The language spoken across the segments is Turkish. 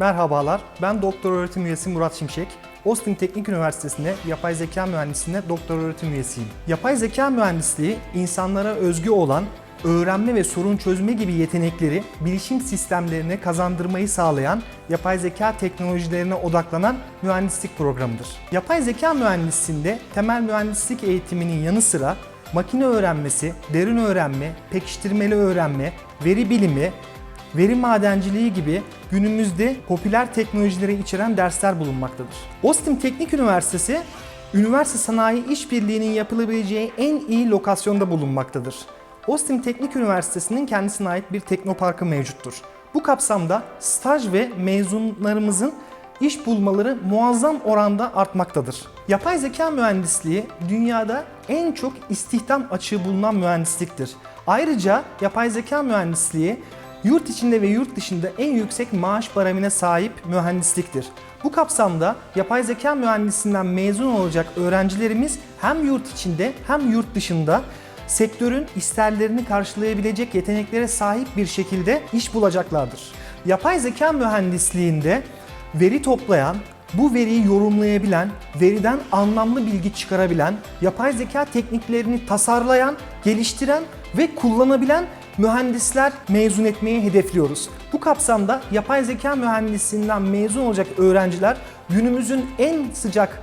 Merhabalar, ben doktor öğretim üyesi Murat Şimşek. Austin Teknik Üniversitesi'nde yapay zeka mühendisliğinde doktor öğretim üyesiyim. Yapay zeka mühendisliği insanlara özgü olan öğrenme ve sorun çözme gibi yetenekleri bilişim sistemlerine kazandırmayı sağlayan yapay zeka teknolojilerine odaklanan mühendislik programıdır. Yapay zeka mühendisliğinde temel mühendislik eğitiminin yanı sıra makine öğrenmesi, derin öğrenme, pekiştirmeli öğrenme, veri bilimi, veri madenciliği gibi günümüzde popüler teknolojileri içeren dersler bulunmaktadır. Austin Teknik Üniversitesi, üniversite sanayi işbirliğinin yapılabileceği en iyi lokasyonda bulunmaktadır. Austin Teknik Üniversitesi'nin kendisine ait bir teknoparkı mevcuttur. Bu kapsamda staj ve mezunlarımızın iş bulmaları muazzam oranda artmaktadır. Yapay zeka mühendisliği dünyada en çok istihdam açığı bulunan mühendisliktir. Ayrıca yapay zeka mühendisliği yurt içinde ve yurt dışında en yüksek maaş baramine sahip mühendisliktir. Bu kapsamda yapay zeka mühendisinden mezun olacak öğrencilerimiz hem yurt içinde hem yurt dışında sektörün isterlerini karşılayabilecek yeteneklere sahip bir şekilde iş bulacaklardır. Yapay zeka mühendisliğinde veri toplayan, bu veriyi yorumlayabilen, veriden anlamlı bilgi çıkarabilen, yapay zeka tekniklerini tasarlayan, geliştiren ve kullanabilen mühendisler mezun etmeyi hedefliyoruz. Bu kapsamda yapay zeka mühendisliğinden mezun olacak öğrenciler günümüzün en sıcak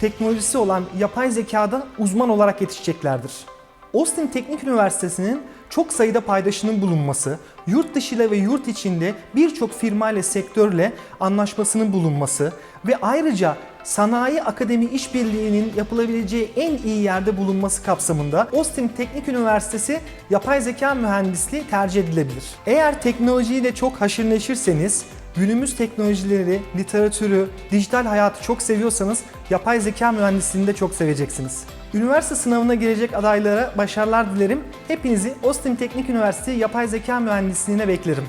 teknolojisi olan yapay zekada uzman olarak yetişeceklerdir. Austin Teknik Üniversitesi'nin çok sayıda paydaşının bulunması, yurt dışıyla ve yurt içinde birçok firma ile sektörle anlaşmasının bulunması ve ayrıca Sanayi Akademi İşbirliği'nin yapılabileceği en iyi yerde bulunması kapsamında Austin Teknik Üniversitesi yapay zeka mühendisliği tercih edilebilir. Eğer teknolojiyle çok haşır neşirseniz, günümüz teknolojileri, literatürü, dijital hayatı çok seviyorsanız yapay zeka mühendisliğini de çok seveceksiniz. Üniversite sınavına girecek adaylara başarılar dilerim. Hepinizi Austin Teknik Üniversitesi Yapay Zeka Mühendisliğine beklerim.